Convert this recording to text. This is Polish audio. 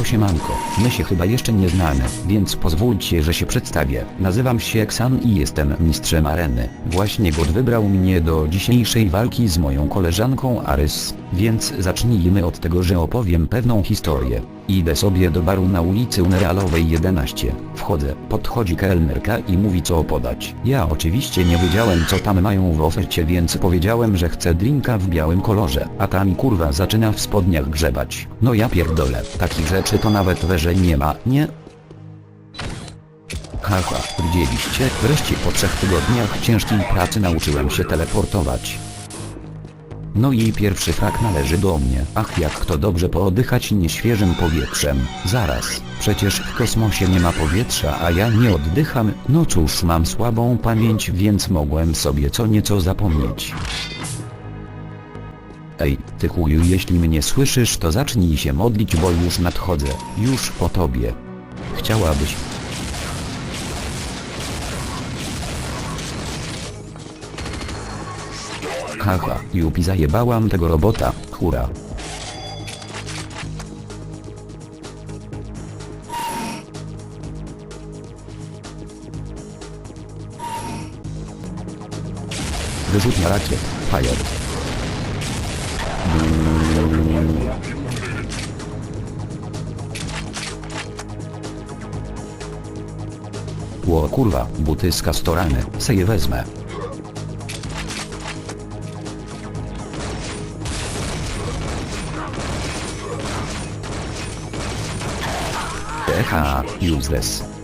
Osiemanko, my się chyba jeszcze nie znamy, więc pozwólcie, że się przedstawię. Nazywam się Xan i jestem mistrzem areny. Właśnie God wybrał mnie do dzisiejszej walki z moją koleżanką Arys, więc zacznijmy od tego, że opowiem pewną historię. Idę sobie do baru na ulicy Unrealowej 11. Wchodzę, podchodzi kelnerka i mówi co podać. Ja oczywiście nie wiedziałem co tam mają w ofercie więc powiedziałem, że chcę drinka w białym kolorze, a ta mi kurwa zaczyna w spodniach grzebać. No ja pierdolę, takich rzeczy to nawet weże nie ma, nie? Haha, widzieliście? Wreszcie po trzech tygodniach ciężkiej pracy nauczyłem się teleportować. No i pierwszy frak należy do mnie. Ach jak to dobrze pooddychać nieświeżym powietrzem. Zaraz, przecież w kosmosie nie ma powietrza, a ja nie oddycham. No cóż, mam słabą pamięć, więc mogłem sobie co nieco zapomnieć. Ej, ty chuju, jeśli mnie słyszysz, to zacznij się modlić, bo już nadchodzę. Już po tobie. Chciałabyś Haha, Jupi zajebałam tego robota, hura. Wyrzutnia rakiet, fire. Ło kurwa, buty z kastorany, se je wezmę. Eha, useless.